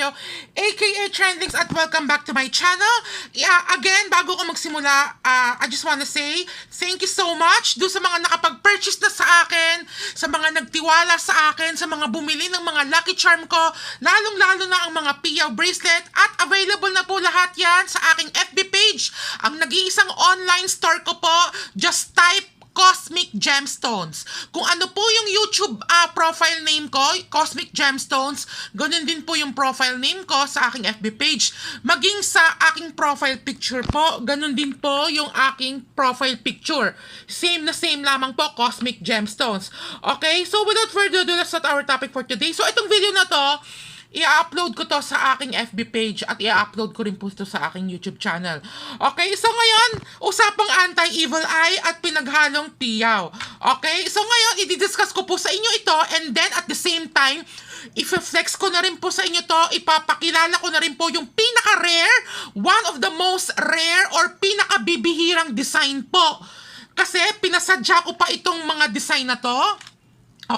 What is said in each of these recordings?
Naserio, aka Trendings at welcome back to my channel. Yeah, again, bago ko magsimula, uh, I just wanna say thank you so much do sa mga nakapag-purchase na sa akin, sa mga nagtiwala sa akin, sa mga bumili ng mga Lucky Charm ko, lalong-lalo na ang mga Piyaw bracelet at available na po lahat yan sa aking FB page. Ang nag-iisang online store ko po, just type Cosmic Gemstones. Kung ano po yung YouTube uh, profile name ko, Cosmic Gemstones, ganun din po yung profile name ko sa aking FB page. Maging sa aking profile picture po, ganun din po yung aking profile picture. Same na same lamang po, Cosmic Gemstones. Okay, so without further ado, let's start our topic for today. So itong video na to, i-upload ko to sa aking FB page at i-upload ko rin po to sa aking YouTube channel. Okay, so ngayon, usapang anti-evil eye at pinaghalong piyaw. Okay, so ngayon, i-discuss ko po sa inyo ito and then at the same time, i-flex ko na rin po sa inyo to, ipapakilala ko na rin po yung pinaka-rare, one of the most rare or pinaka-bibihirang design po. Kasi pinasadya ko pa itong mga design na to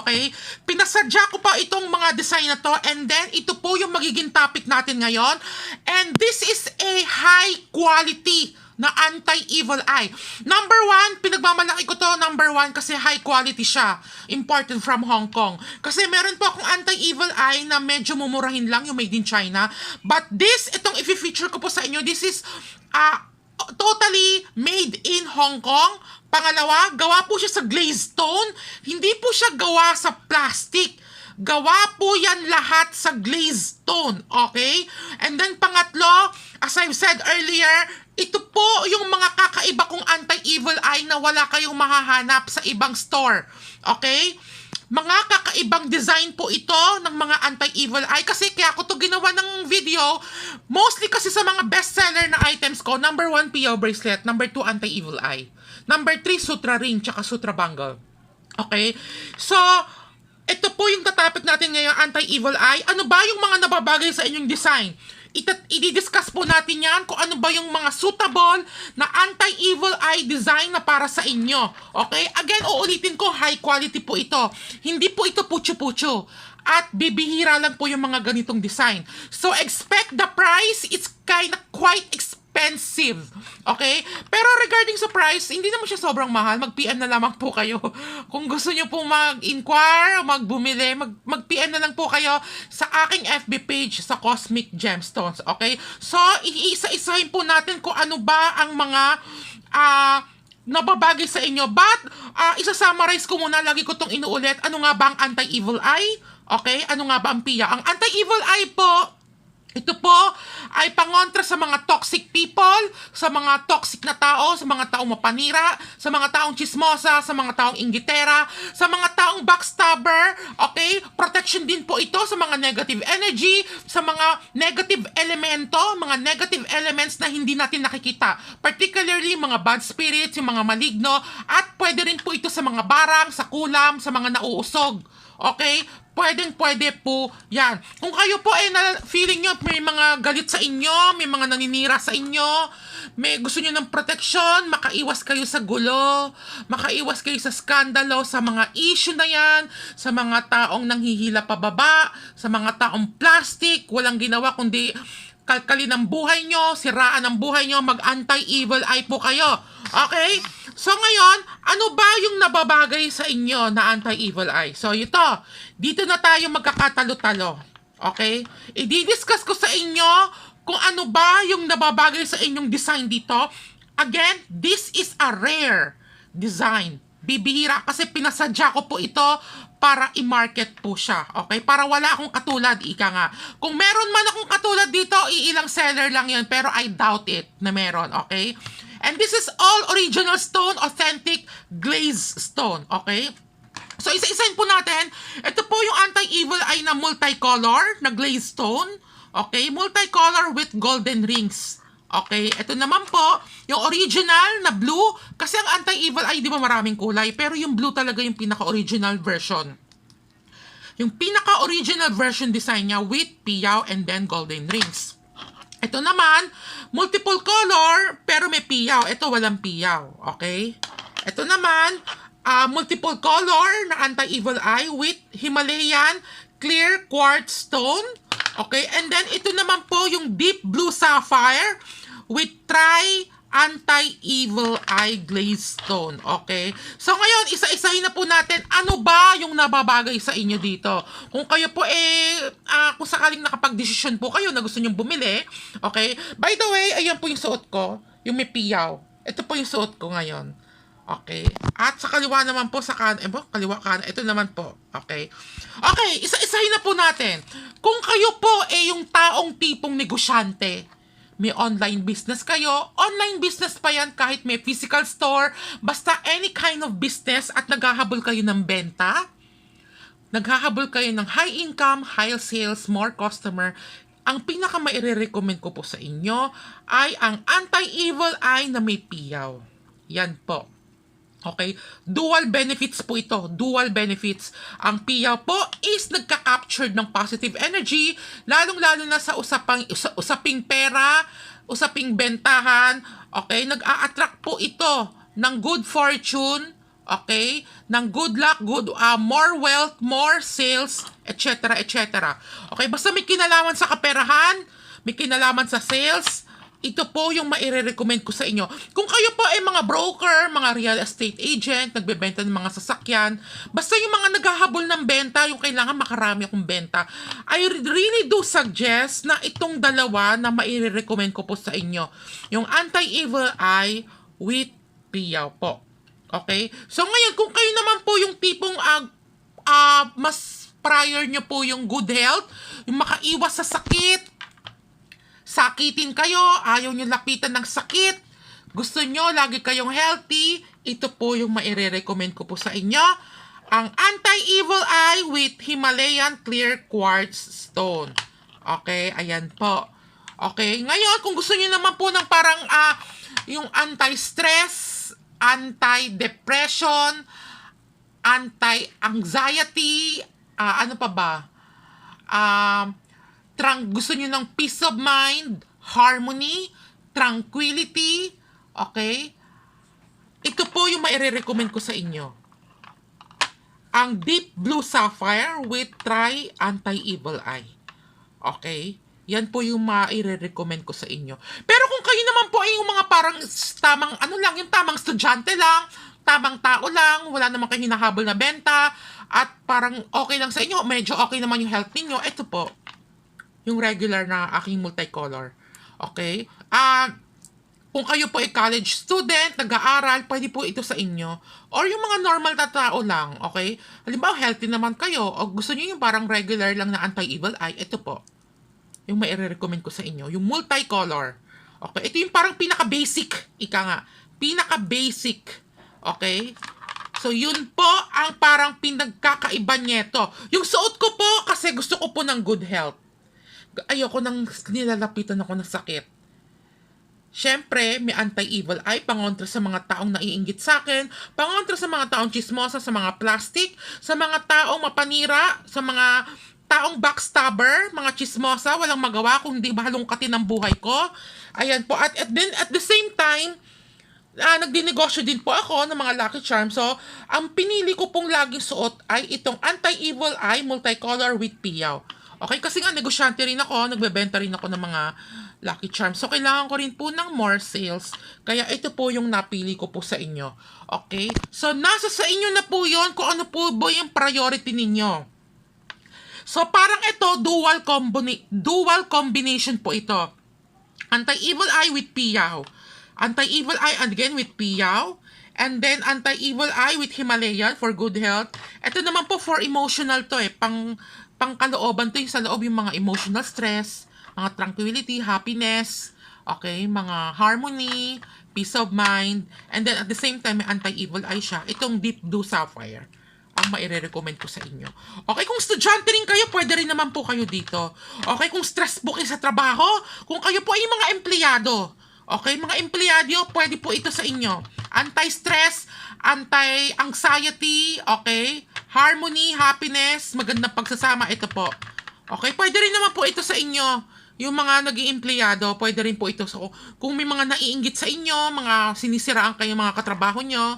Okay? Pinasadya ko pa itong mga design na to and then ito po yung magiging topic natin ngayon. And this is a high quality na anti-evil eye. Number one, pinagmamalaki ko to, number one, kasi high quality siya. Imported from Hong Kong. Kasi meron po akong anti-evil eye na medyo mumurahin lang yung made in China. But this, itong i-feature ko po sa inyo, this is uh, totally made in Hong Kong Pangalawa, gawa po siya sa glazed stone. Hindi po siya gawa sa plastic. Gawa po yan lahat sa glazed stone. Okay? And then pangatlo, as I've said earlier, ito po yung mga kakaiba kong anti-evil eye na wala kayong mahahanap sa ibang store. Okay? Mga kakaibang design po ito ng mga anti-evil eye kasi kaya ko to ginawa ng video mostly kasi sa mga bestseller na items ko number 1 PO bracelet, number 2 anti-evil eye. Number 3, Sutra Ring, tsaka Sutra Bangle. Okay? So, ito po yung tatapik natin ngayon, Anti-Evil Eye. Ano ba yung mga nababagay sa inyong design? Itat i-discuss po natin yan kung ano ba yung mga suitable na anti-evil eye design na para sa inyo. Okay? Again, uulitin ko, high quality po ito. Hindi po ito pucho-pucho. At bibihira lang po yung mga ganitong design. So, expect the price. It's kind of quite expensive expensive. Okay? Pero regarding sa price, hindi naman siya sobrang mahal. Mag-PM na lamang po kayo. Kung gusto nyo po mag-inquire, magbumili, mag- mag-PM na lang po kayo sa aking FB page sa Cosmic Gemstones. Okay? So, iisa-isahin po natin kung ano ba ang mga uh, nababagay sa inyo. But, uh, isa-summarize ko muna, lagi ko itong inuulit. Ano nga ba ang anti-evil eye? Okay? Ano nga ba ang PIA? Ang anti-evil eye po, ito po ay pangontra sa mga toxic people, sa mga toxic na tao, sa mga taong mapanira, sa mga taong chismosa, sa mga taong inggitera, sa mga taong backstabber, okay? Protection din po ito sa mga negative energy, sa mga negative elemento, mga negative elements na hindi natin nakikita. Particularly mga bad spirits, yung mga maligno, at pwede rin po ito sa mga barang, sa kulam, sa mga nauusog. Okay? Pwedeng pwede po yan. Kung kayo po ay na feeling nyo may mga galit sa inyo, may mga naninira sa inyo, may gusto nyo ng protection, makaiwas kayo sa gulo, makaiwas kayo sa skandalo, sa mga issue na yan, sa mga taong nanghihila pababa, sa mga taong plastic, walang ginawa kundi kalkalin ang buhay nyo, siraan ang buhay nyo, mag-anti-evil eye po kayo. Okay? So ngayon, ano ba yung nababagay sa inyo na anti-evil eye? So ito, dito na tayo magkakatalo-talo. Okay? I-discuss ko sa inyo kung ano ba yung nababagay sa inyong design dito. Again, this is a rare design. Bibihira kasi pinasadya ko po ito para i-market po siya. Okay? Para wala akong katulad, ika nga. Kung meron man akong katulad dito, iilang seller lang yan. Pero I doubt it na meron. Okay? And this is all original stone, authentic glazed stone. Okay? So, isa-isahin po natin. Ito po yung anti-evil eye na multicolor na glazed stone. Okay? Multicolor with golden rings. Okay, ito naman po, yung original na blue, kasi ang anti-evil eye, di ba maraming kulay, pero yung blue talaga yung pinaka-original version. Yung pinaka-original version design niya with piyaw and then golden rings. Ito naman, multiple color, pero may piyaw. Ito walang piyaw. Okay? Ito naman, uh, multiple color na anti-evil eye with Himalayan clear quartz stone. Okay, and then ito naman po yung Deep Blue Sapphire with Tri Anti-Evil Eye Glaze Stone. Okay? So ngayon, isa-isahin na po natin ano ba yung nababagay sa inyo dito. Kung kayo po eh, ah, kung sakaling nakapag-desisyon po kayo na gusto nyong bumili. Okay? By the way, ayan po yung suot ko. Yung may piyaw. Ito po yung suot ko ngayon. Okay. At sa kaliwa naman po sa kan, eh po, kaliwa kan, ito naman po. Okay. Okay, isa-isahin na po natin. Kung kayo po eh yung taong tipong negosyante, may online business kayo, online business pa yan kahit may physical store, basta any kind of business at naghahabol kayo ng benta, naghahabol kayo ng high income, high sales, more customer, ang pinaka maire-recommend ko po sa inyo ay ang anti-evil eye na may piyaw. Yan po. Okay? Dual benefits po ito. Dual benefits. Ang piyaw po is nagka-capture ng positive energy, lalong-lalo na sa usapang, usa- usaping pera, usaping bentahan. Okay? Nag-a-attract po ito ng good fortune, okay? Ng good luck, good, uh, more wealth, more sales, etc., etc. Okay? Basta may kinalaman sa kaperahan, may kinalaman sa sales, ito po yung maire-recommend ko sa inyo. Kung kayo po ay mga broker, mga real estate agent, nagbebenta ng mga sasakyan, basta yung mga naghahabol ng benta, yung kailangan makarami akong benta, I really do suggest na itong dalawa na maire-recommend ko po sa inyo. Yung anti-evil eye with piyaw po. Okay? So ngayon, kung kayo naman po yung tipong ah, ah, mas prior nyo po yung good health, yung makaiwas sa sakit, sakitin kayo, ayaw nyo lapitan ng sakit, gusto nyo lagi kayong healthy, ito po yung maire-recommend ko po sa inyo. Ang Anti-Evil Eye with Himalayan Clear Quartz Stone. Okay, ayan po. Okay, ngayon kung gusto niyo naman po ng parang ah yung anti-stress, anti-depression, anti-anxiety, ah, ano pa ba? Um, trang gusto niyo ng peace of mind, harmony, tranquility, okay? Ito po yung maire-recommend ko sa inyo. Ang Deep Blue Sapphire with Tri Anti-Evil Eye. Okay? Yan po yung maire-recommend ko sa inyo. Pero kung kayo naman po ay yung mga parang tamang, ano lang, yung tamang estudyante lang, tamang tao lang, wala naman kayong hinahabol na benta, at parang okay lang sa inyo, medyo okay naman yung health ninyo, ito po, yung regular na aking multicolor. Okay? Ah, kung kayo po ay college student, nag-aaral, pwede po ito sa inyo. Or yung mga normal na tao lang, okay? Halimbawa, healthy naman kayo, o gusto niyo yung parang regular lang na anti-evil eye, ito po. Yung mai-recommend ko sa inyo. Yung multicolor. Okay? Ito yung parang pinaka-basic. Ika nga. Pinaka-basic. Okay? So, yun po ang parang pinagkakaiba nito. Yung suot ko po, kasi gusto ko po ng good health ayoko nang nilalapitan ako ng sakit. Siyempre, may anti-evil eye, pangontra sa mga taong naiinggit sa akin, pangontra sa mga taong chismosa, sa mga plastic, sa mga taong mapanira, sa mga taong backstabber, mga chismosa, walang magawa kung hindi mahalungkatin ang buhay ko. Ayan po. At, at then, at the same time, ah, nagdinegosyo din po ako ng mga Lucky Charms. So, ang pinili ko pong laging suot ay itong Anti-Evil Eye Multicolor with Piyaw. Okay, kasi nga negosyante rin ako, nagbebenta rin ako ng mga Lucky Charms. So, kailangan ko rin po ng more sales. Kaya ito po yung napili ko po sa inyo. Okay? So, nasa sa inyo na po yon kung ano po ba yung priority ninyo. So, parang ito, dual, combina- dual combination po ito. Anti-Evil Eye with Piyaw. Anti-Evil Eye again with Piyaw. And then Anti-Evil Eye with Himalayan for good health. Ito naman po for emotional to eh. Pang, pang kalooban to yung sa loob yung mga emotional stress, mga tranquility, happiness, okay, mga harmony, peace of mind, and then at the same time may anti-evil eye siya. Itong Deep Blue Sapphire ang maire-recommend ko sa inyo. Okay, kung estudyante rin kayo, pwede rin naman po kayo dito. Okay, kung stress po kayo sa trabaho, kung kayo po ay mga empleyado, okay, mga empleyado, pwede po ito sa inyo. Anti-stress, anti-anxiety, okay, harmony, happiness, magandang pagsasama, ito po. Okay, pwede rin naman po ito sa inyo. Yung mga nag empleyado pwede rin po ito. So, kung may mga naiinggit sa inyo, mga sinisiraan kayo mga katrabaho nyo,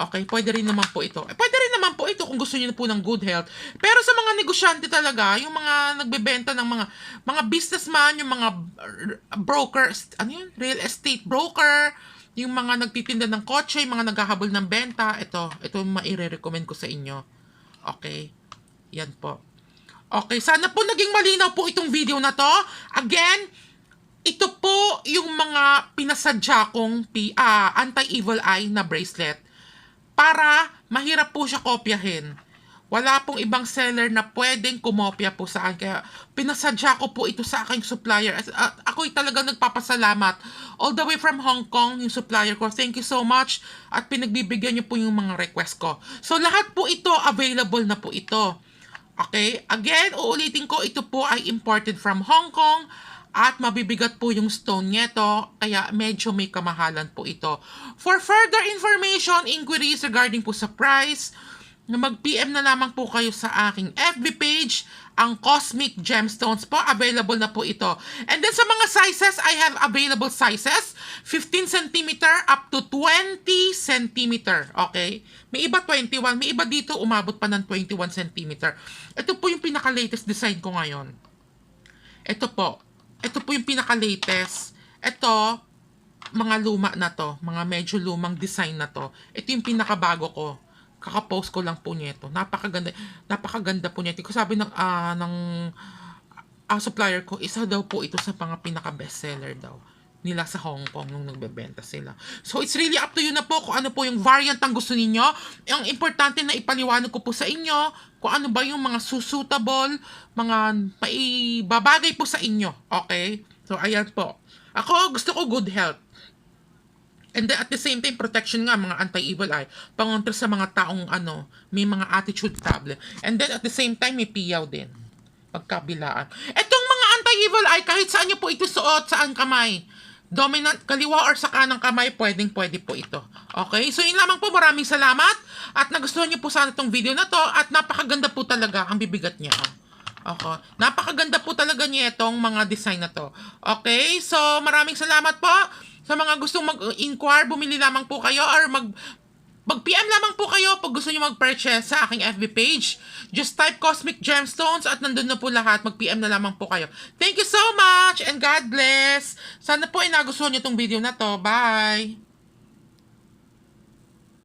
Okay, pwede rin naman po ito. Eh, pwede rin naman po ito kung gusto niyo po ng good health. Pero sa mga negosyante talaga, yung mga nagbebenta ng mga mga businessman, yung mga brokers, ano yun? Real estate broker, yung mga nagtitinda ng kotse, yung mga naghahabol ng benta, ito, ito maire-recommend ko sa inyo. Okay? Yan po. Okay, sana po naging malinaw po itong video na to. Again, ito po yung mga pinasadya kong ah, anti-evil eye na bracelet para mahirap po siya kopyahin. Wala pong ibang seller na pwedeng kumopya po sa akin. Kaya pinasadya ko po ito sa aking supplier. At, at ako'y talagang nagpapasalamat. All the way from Hong Kong, yung supplier ko. Thank you so much. At pinagbibigyan niyo po yung mga request ko. So lahat po ito, available na po ito. Okay? Again, uulitin ko, ito po ay imported from Hong Kong at mabibigat po yung stone nito, kaya medyo may kamahalan po ito. For further information, inquiries regarding po sa price, na mag-PM na lamang po kayo sa aking FB page, ang Cosmic Gemstones po, available na po ito. And then sa mga sizes, I have available sizes, 15 cm up to 20 cm, okay? May iba 21, may iba dito umabot pa ng 21 cm. Ito po yung pinaka-latest design ko ngayon. Ito po, ito po yung pinaka-latest. Ito, mga luma na to, mga medyo lumang design na to. Ito yung pinakabago ko. Kakapost ko lang po nito. Napakaganda, napakaganda po nito. Ko sabi ng, ah, ng ah, supplier ko, isa daw po ito sa mga pinaka-bestseller daw nila sa Hong Kong nung nagbebenta sila. So, it's really up to you na po kung ano po yung variant ang gusto ninyo. Ang importante na ipaliwanag ko po sa inyo kung ano ba yung mga susuitable, mga maibabagay po sa inyo. Okay? So, ayan po. Ako, gusto ko good health. And then at the same time, protection nga, mga anti-evil eye. Pangontra sa mga taong ano, may mga attitude problem. And then at the same time, may piyaw din. Pagkabilaan. Etong mga anti-evil eye, kahit saan nyo po ito suot, saan kamay. Dominant, kaliwa or sa kanang kamay, pwedeng pwede po ito. Okay? So yun lamang po, maraming salamat. At nagustuhan nyo po sana itong video na to. At napakaganda po talaga ang bibigat niya. Okay. Napakaganda po talaga niya itong mga design na to. Okay? So, maraming salamat po. Sa mga gustong mag-inquire, bumili lamang po kayo or mag Mag-PM lamang po kayo pag gusto nyo mag-purchase sa aking FB page. Just type Cosmic Gemstones at nandun na po lahat. Mag-PM na lamang po kayo. Thank you so much and God bless. Sana po ay nagustuhan nyo itong video na to. Bye!